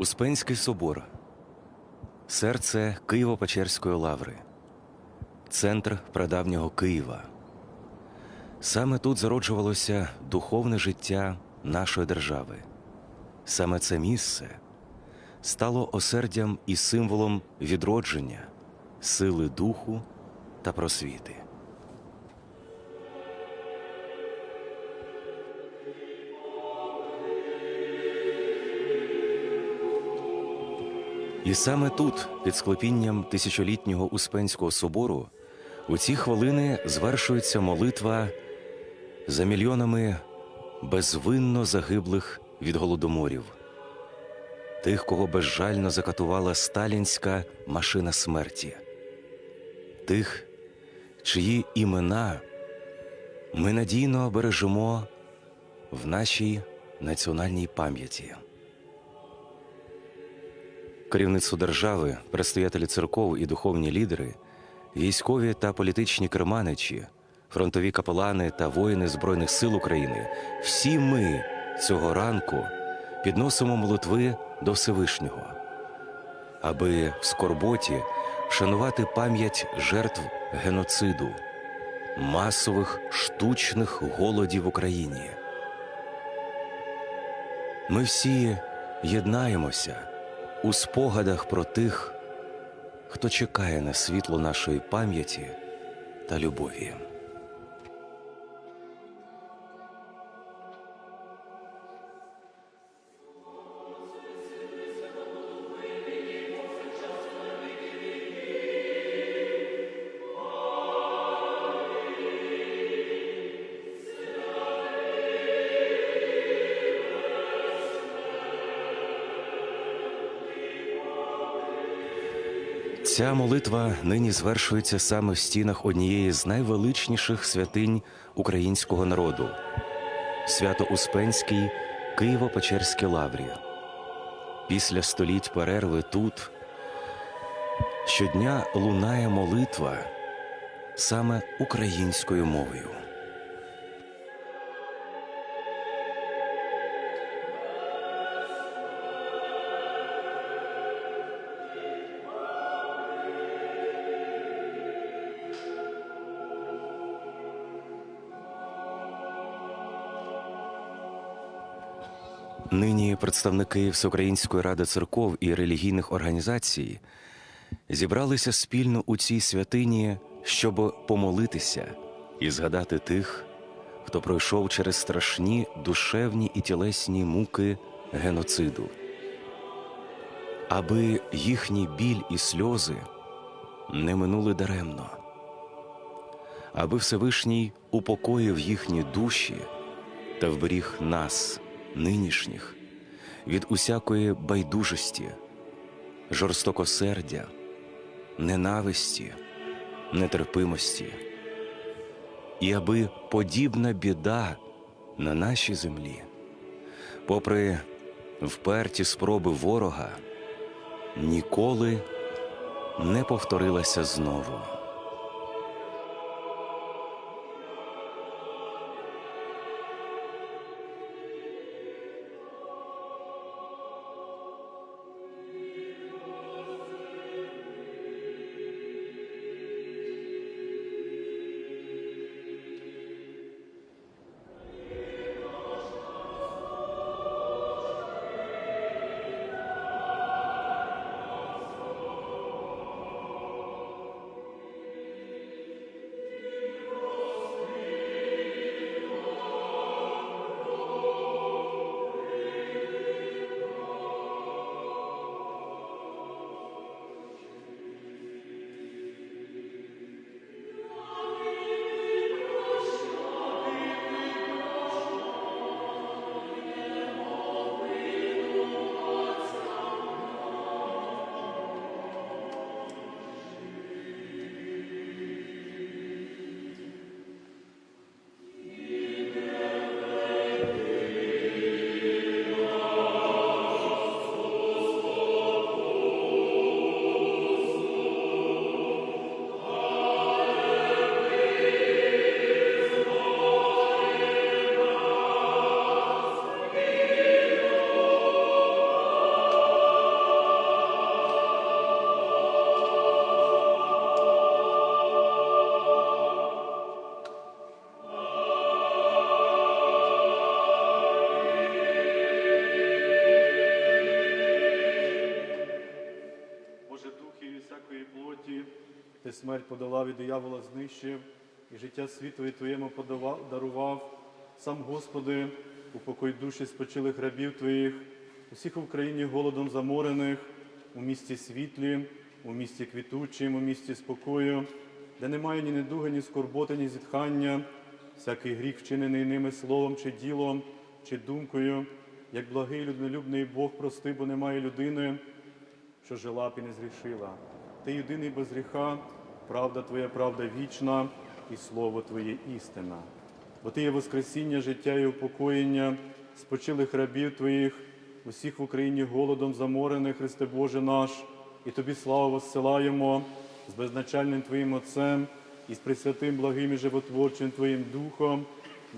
Успенський собор, серце Києво-Печерської лаври, центр прадавнього Києва. Саме тут зароджувалося духовне життя нашої держави. Саме це місце стало осердям і символом відродження, сили духу та просвіти. І саме тут, під склепінням тисячолітнього Успенського собору, у ці хвилини звершується молитва за мільйонами безвинно загиблих від голодоморів, тих, кого безжально закатувала сталінська машина смерті, тих, чиї імена ми надійно бережемо в нашій національній пам'яті. Керівництво держави, предстоятелі церков і духовні лідери, військові та політичні керманичі, фронтові капелани та воїни Збройних сил України всі ми цього ранку підносимо молитви до Всевишнього, аби в скорботі вшанувати пам'ять жертв геноциду, масових штучних голодів в Україні. Ми всі єднаємося у спогадах про тих, хто чекає на світло нашої пам'яті та любові. Ця молитва нині звершується саме в стінах однієї з найвеличніших святинь українського народу Свято-Успенській Києво-Печерській лаврі. Після століть перерви тут щодня лунає молитва саме українською мовою. Нині представники Всеукраїнської ради церков і релігійних організацій зібралися спільно у цій святині, щоб помолитися і згадати тих, хто пройшов через страшні душевні і тілесні муки геноциду, аби їхній біль і сльози не минули даремно, аби Всевишній упокоїв їхні душі та вберіг нас нинішніх від усякої байдужості, жорстокосердя, ненависті, нетерпимості, і аби подібна біда на нашій землі, попри вперті спроби ворога, ніколи не повторилася знову. Смерть подолав і диявола знищив, і життя світові Твоєму подавав, дарував. Сам, Господи, упокой душі спочилих рабів Твоїх, усіх в Україні голодом заморених, у місті світлі, у місті квітучим, у місті спокою, де немає ні недуги, ні скорботи, ні зітхання, всякий гріх, вчинений ними словом чи ділом, чи думкою, як благий люднолюбний Бог прости, бо немає людини, що жила б і не зрішила. Ти єдиний без гріха, правда Твоя, правда вічна, і слово Твоє істина. Бо Ти є Воскресіння, життя і упокоєння, спочилих рабів Твоїх, усіх в Україні голодом заморених, Христе Боже наш, і Тобі славу воссилаємо з безначальним Твоїм Отцем і з пресвятим благим і животворчим Твоїм Духом,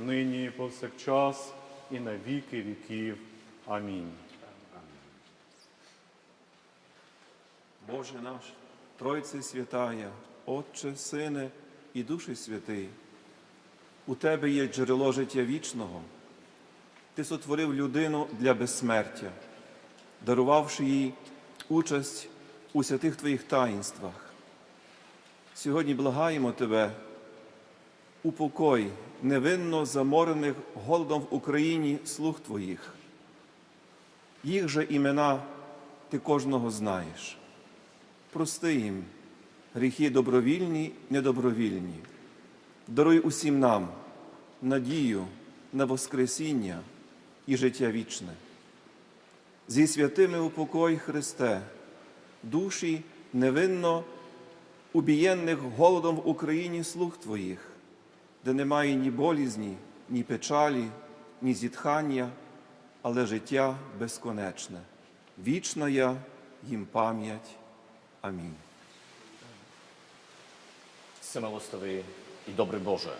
нині і повсякчас, і на віки віків. Амінь. Боже наш, Тройце святая, Отче, Сине і Душі Святий, у Тебе є джерело життя вічного. Ти сотворив людину для безсмертя, дарувавши їй участь у святих Твоїх таїнствах. Сьогодні благаємо Тебе, упокой невинно заморених голодом в Україні слуг Твоїх. Їх же імена Ти кожного знаєш. Прости їм гріхи добровільні, недобровільні. Даруй усім нам надію на Воскресіння і життя вічне. Зі святими упокой Христе, душі невинно убієнних голодом в Україні слуг Твоїх, де немає ні болізні, ні печалі, ні зітхання, але життя безконечне. Вічна я їм пам'ять. Амінь. Всемилостивий і добрий Боже,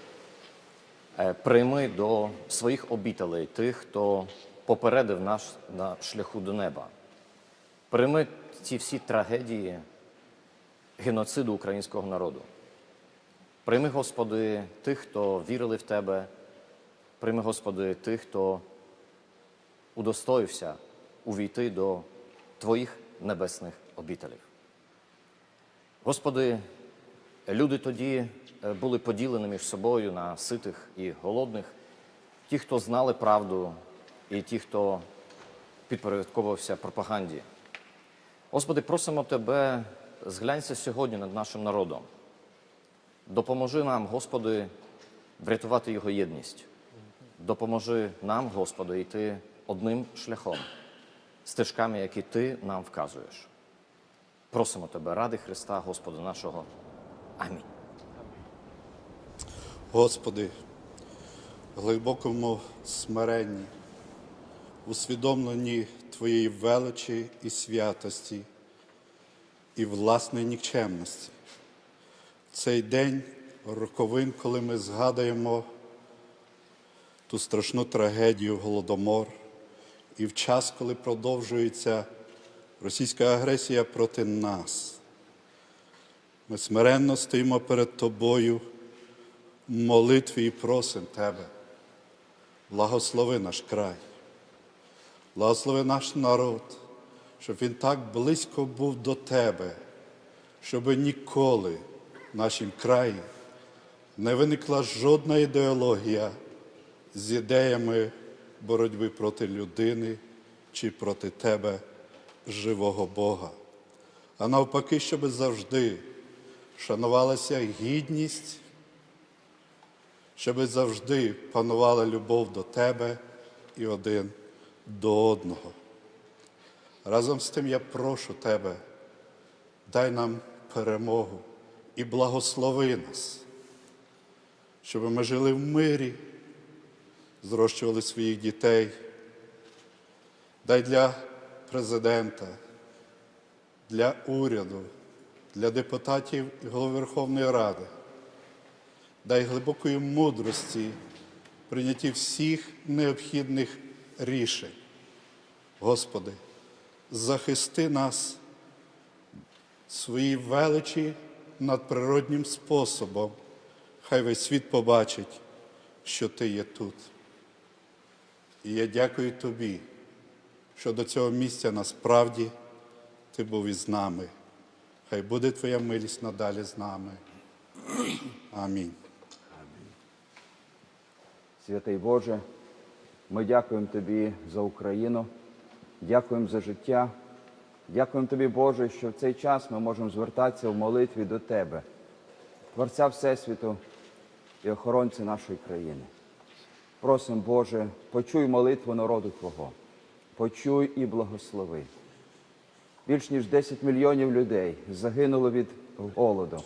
е, прийми до своїх обітелей тих, хто попередив нас на шляху до неба. Прийми ці всі трагедії геноциду українського народу. Прийми, Господи, тих, хто вірили в Тебе. Прийми, Господи, тих, хто удостоївся увійти до Твоїх небесних обітелів. Господи, люди тоді е, були поділені між собою на ситих і голодних, ті, хто знали правду, і ті, хто підпорядковувався пропаганді. Господи, просимо Тебе, зглянься сьогодні над нашим народом. Допоможи нам, Господи, врятувати його єдність. Допоможи нам, Господи, йти одним шляхом, стежками, які Ти нам вказуєш. Просимо Тебе, ради Христа, Господа нашого. Амінь. Господи, глибокому смиренні, усвідомленні Твоєї величі і святості і власної нікчемності. Цей день роковин, коли ми згадуємо ту страшну трагедію Голодомор, і в час, коли продовжується російська агресія проти нас. Ми смиренно стоїмо перед Тобою в молитві і просимо Тебе. Благослови наш край, благослови наш народ, щоб він так близько був до Тебе, щоб ніколи в нашім краї не виникла жодна ідеологія з ідеями боротьби проти людини чи проти Тебе, живого Бога. А навпаки, щоб завжди шанувалася гідність, щоб завжди панувала любов до тебе і один до одного. Разом з тим я прошу тебе, дай нам перемогу і благослови нас, щоб ми жили в мирі, зрощували своїх дітей. Дай для президента, для уряду, для депутатів і голови Верховної Ради. Дай глибокої мудрості в прийнятті всіх необхідних рішень. Господи, захисти нас своїй величі надприроднім способом. Хай весь світ побачить, що Ти є тут. І я дякую Тобі, що до цього місця насправді Ти був із нами. Хай буде Твоя милість надалі з нами. Амінь. Святий Боже, ми дякуємо Тобі за Україну, дякуємо за життя. Дякуємо Тобі, Боже, що в цей час ми можемо звертатися в молитві до Тебе, Творця Всесвіту і охоронця нашої країни. Просимо, Боже, почуй молитву народу Твого, почуй і благослови. Більш ніж 10 мільйонів людей загинуло від голоду,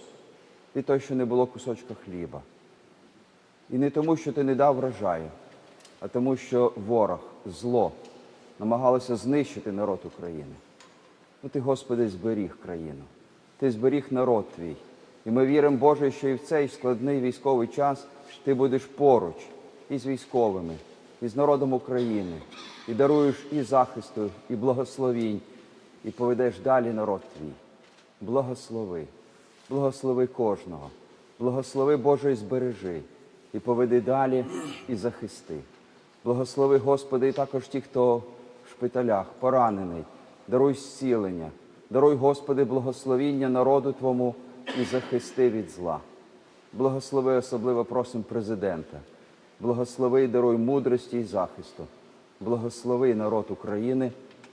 від того, що не було кусочка хліба. І не тому, що ти не дав врожаю, а тому, що ворог, зло намагалося знищити народ України. Ну ти, Господи, зберіг країну, ти зберіг народ твій. І ми віримо, Боже, що і в цей складний військовий час ти будеш поруч із військовими, і з народом України, і даруєш і захисту, і благословінь, і поведеш далі народ твій. Благослови, благослови кожного, благослови Боже і збережи, і поведи далі і захисти. Благослови, Господи, і також ті, хто в шпиталях, поранений, даруй зцілення, даруй, Господи, благословіння народу Твому і захисти від зла. Благослови особливо просим президента. Благослови і даруй мудрості і захисту. Благослови народ України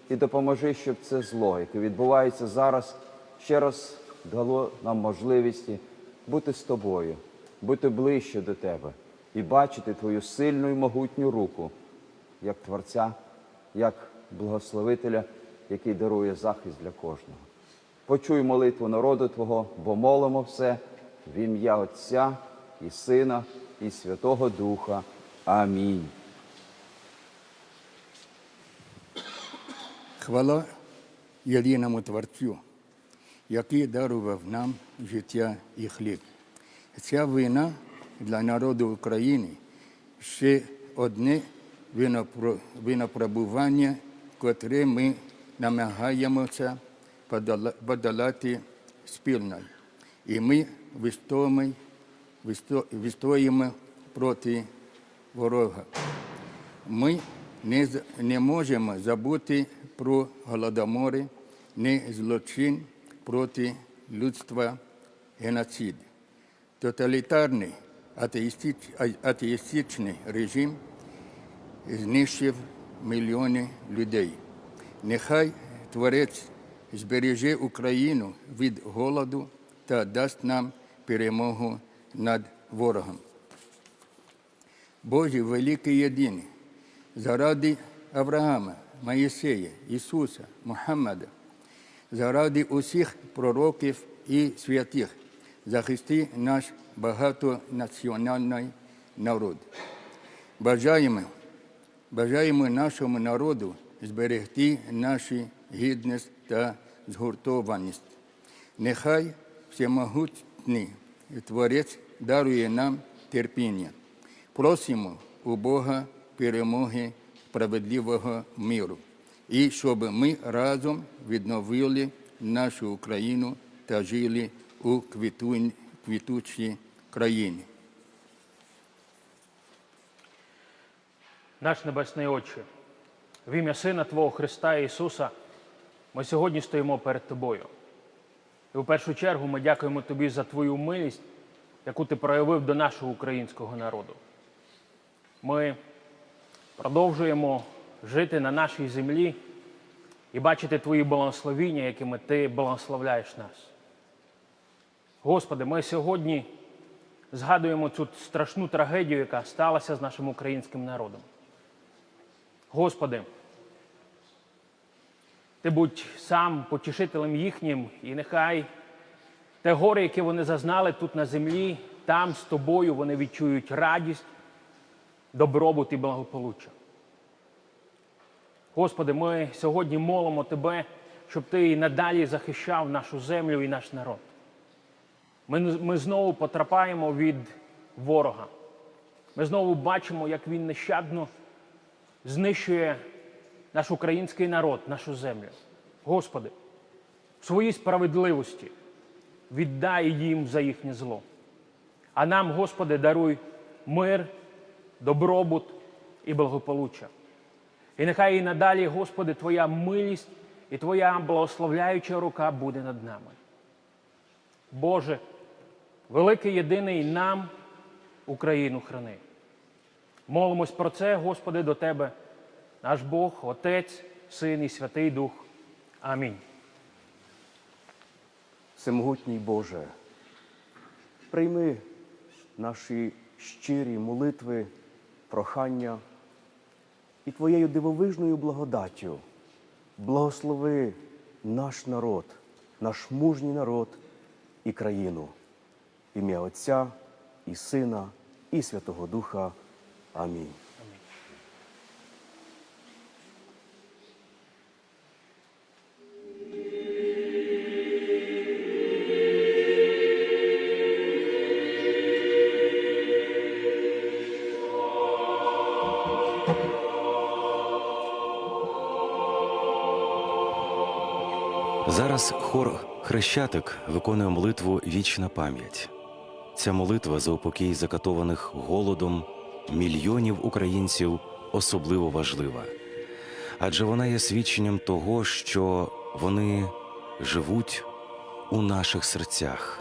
і допоможи, щоб це зло, яке відбувається зараз, ще раз дало нам можливості бути з тобою, бути ближче до тебе і бачити твою сильну і могутню руку, як Творця, як благословителя, який дарує захист для кожного. Почуй молитву народу Твого, бо молимо все в ім'я Отця і Сина, і Святого Духа. Амінь. Хвала єдиному Творцю, який дарував нам життя і хліб. Ця війна для народу України ще одне винопро- винопробування, котре ми намагаємося подолати спільно. І ми вистоїмо, проти ворога. Ми не можемо забути про голодомори, не злочин проти людства, геноцид. Тоталітарний атеїстич, атеїстичний режим знищив мільйони людей. Нехай Творець збереже Україну від голоду та дасть нам перемогу над ворогом. Боже великий єдиний, заради Авраама, Моїсея, Ісуса, Мухаммада, заради усіх пророків і святих, захисти наш багатонаціональний народ. Бажаємо, бажаємо нашому народу зберегти нашу гідність та згуртованість. Нехай всемогутній Творець дарує нам терпіння. Просимо у Бога перемоги справедливого миру і щоб ми разом відновили нашу Україну та жили у квітучій країні. Наш Небесний Отче, в ім'я Сина Твого Христа Ісуса, ми сьогодні стоїмо перед Тобою. І в першу чергу ми дякуємо Тобі за Твою милість, яку Ти проявив до нашого українського народу. Ми продовжуємо жити на нашій землі і бачити Твої благословіння, якими Ти благословляєш нас. Господи, ми сьогодні згадуємо цю страшну трагедію, яка сталася з нашим українським народом. Господи, Ти будь сам потішителем їхнім, і нехай те горе, яке вони зазнали тут на землі, там з тобою вони відчують радість, добробут і благополуччя. Господи, ми сьогодні молимо Тебе, щоб Ти і надалі захищав нашу землю і наш народ. Ми, ми знову потрапаємо від ворога. Ми знову бачимо, як він нещадно знищує наш український народ, нашу землю. Господи, в своїй справедливості віддай їм за їхнє зло. А нам, Господи, даруй мир, добробут і благополуччя. І нехай і надалі, Господи, Твоя милість і Твоя благословляюча рука буде над нами. Боже, великий єдиний нам Україну храни. Молимось про це, Господи, до Тебе, наш Бог, Отець, Син і Святий Дух. Амінь. Всемогутній Боже, прийми наші щирі молитви, прохання і Твоєю дивовижною благодаттю благослови наш народ, наш мужній народ і країну. Ім'я Отця і Сина, і Святого Духа. Амінь. Зараз хор Хрещатик виконує молитву Вічна пам'ять. Ця молитва за упокій закатованих голодом мільйонів українців особливо важлива, адже вона є свідченням того, що вони живуть у наших серцях.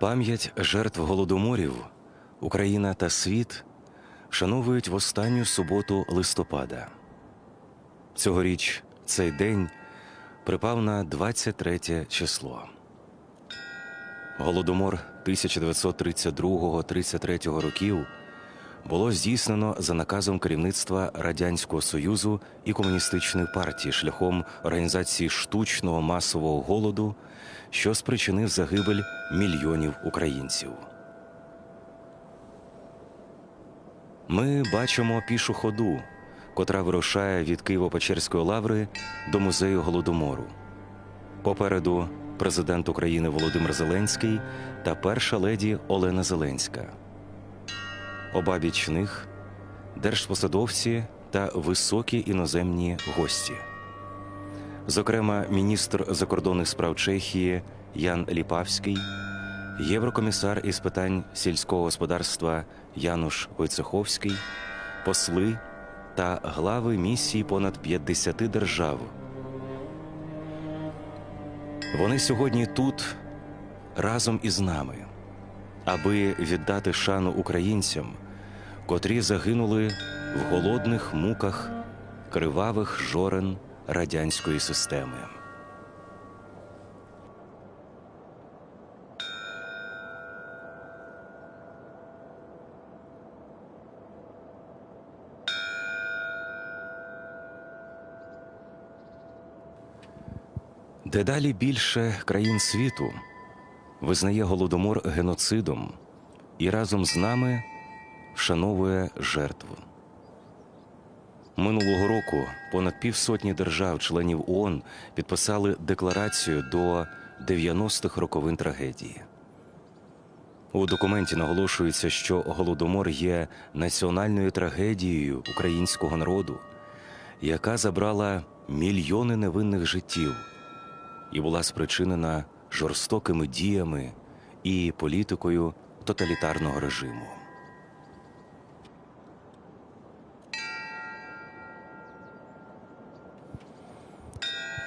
Пам'ять жертв голодоморів Україна та світ вшановують в останню суботу листопада. Цьогоріч цей день припав на 23 число. Голодомор 1932-33 років було здійснено за наказом керівництва Радянського Союзу і комуністичної партії шляхом організації штучного масового голоду, що спричинив загибель мільйонів українців. Ми бачимо пішу ходу, котра вирушає від Києво-Печерської лаври до музею голодомору. Попереду президент України Володимир Зеленський та перша леді Олена Зеленська. Обабіч них держпосадовці та високі іноземні гості. Зокрема, міністр закордонних справ Чехії Ян Ліпавський, єврокомісар із питань сільського господарства Януш Войцеховський, посли та глави місії понад 50 держав. Вони сьогодні тут разом із нами, аби віддати шану українцям, котрі загинули в голодних муках кривавих жорен радянської системи. Дедалі більше країн світу визнає голодомор геноцидом і разом з нами вшановує жертву. Минулого року понад півсотні держав-членів ООН підписали декларацію до 90-х роковин трагедії. У документі наголошується, що голодомор є національною трагедією українського народу, яка забрала мільйони невинних життів і була спричинена жорстокими діями і політикою тоталітарного режиму.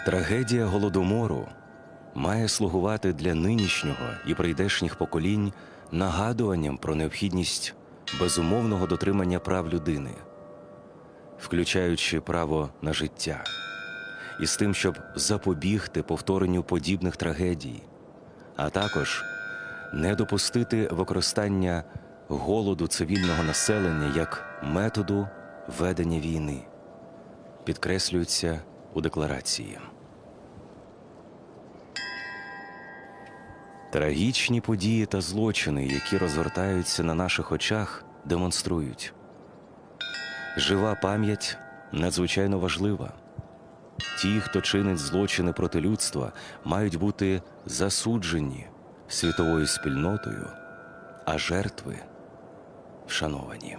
Трагедія голодомору має слугувати для нинішнього і прийдешніх поколінь нагадуванням про необхідність безумовного дотримання прав людини, включаючи право на життя, і з тим, щоб запобігти повторенню подібних трагедій, а також не допустити використання голоду цивільного населення як методу ведення війни, підкреслюється у декларації. Трагічні події та злочини, які розгортаються на наших очах, демонструють. Жива пам'ять надзвичайно важлива. Ті, хто чинить злочини проти людства, мають бути засуджені світовою спільнотою, а жертви вшановані.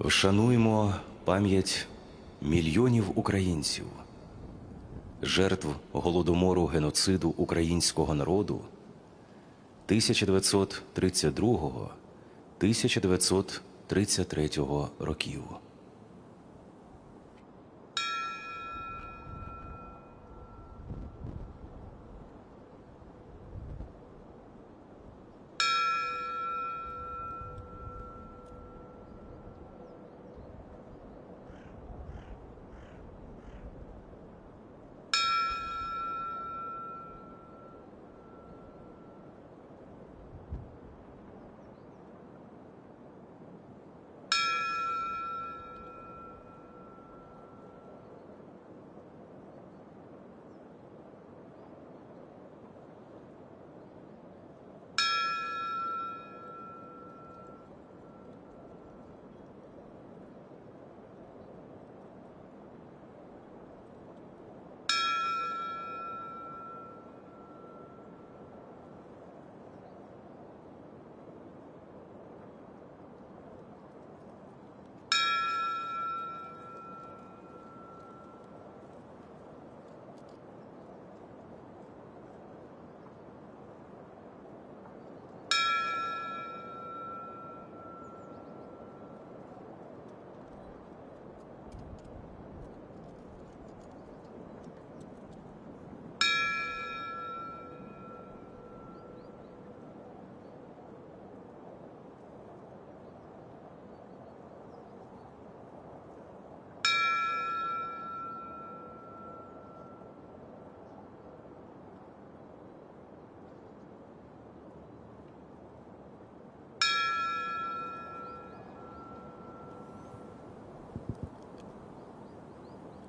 Вшануємо пам'ять мільйонів українців, жертв голодомору геноциду українського народу 1932-1933 років.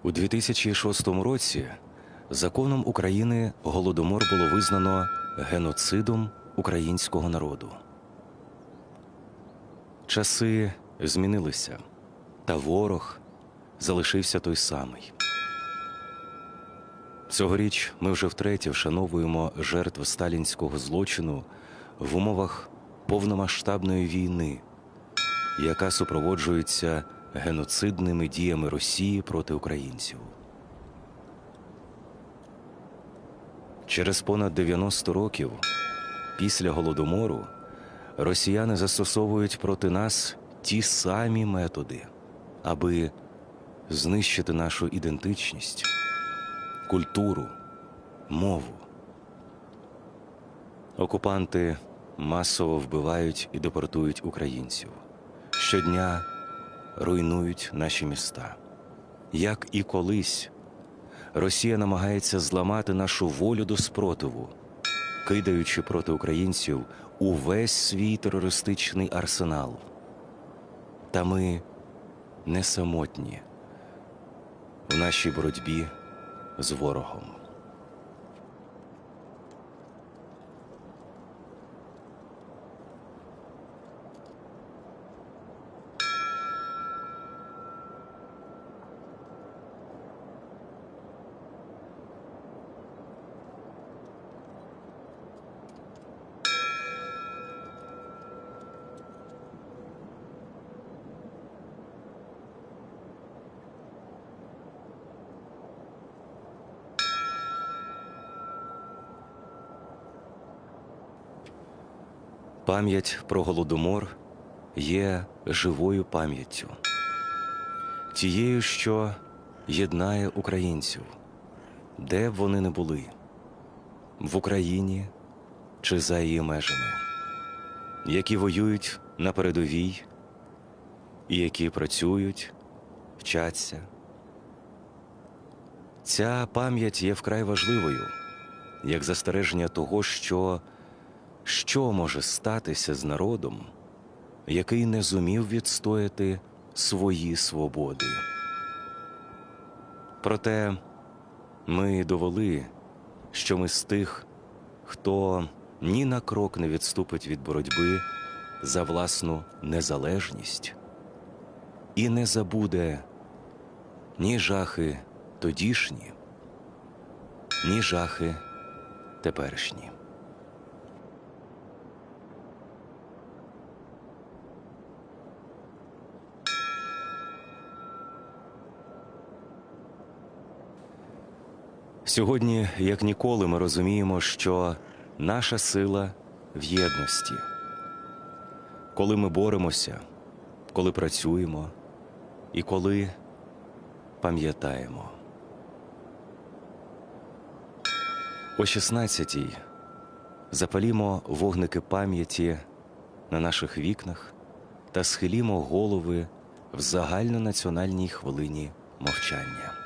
У 2006 році законом України голодомор було визнано геноцидом українського народу. Часи змінилися, та ворог залишився той самий. Цьогоріч ми вже втретє вшановуємо жертв сталінського злочину в умовах повномасштабної війни, яка супроводжується геноцидними діями Росії проти українців. Через понад 90 років після голодомору росіяни застосовують проти нас ті самі методи, аби знищити нашу ідентичність, культуру, мову. Окупанти масово вбивають і депортують українців. Щодня руйнують наші міста. Як і колись, Росія намагається зламати нашу волю до спротиву, кидаючи проти українців увесь свій терористичний арсенал. Та ми не самотні в нашій боротьбі з ворогом. Пам'ять про голодомор є живою пам'яттю, тією, що єднає українців, де б вони не були. в Україні чи за її межами, які воюють на передовій і які працюють, вчаться. Ця пам'ять є вкрай важливою, як застереження того, що, що може статися з народом, який не зумів відстояти свої свободи. Проте ми довели, що ми з тих, хто ні на крок не відступить від боротьби за власну незалежність і не забуде ні жахи тодішні, ні жахи теперішні. Сьогодні, як ніколи, ми розуміємо, що наша сила в єдності. Коли ми боремося, коли працюємо і коли пам'ятаємо. О 16-й запалімо вогники пам'яті на наших вікнах та схилімо голови в загальнонаціональній хвилині мовчання.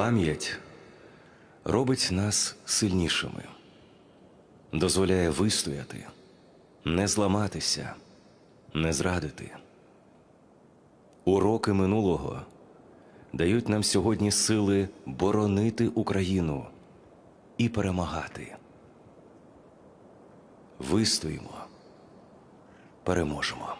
Пам'ять робить нас сильнішими, дозволяє вистояти, не зламатися, не зрадити. Уроки минулого дають нам сьогодні сили боронити Україну і перемагати. Вистоїмо, переможемо.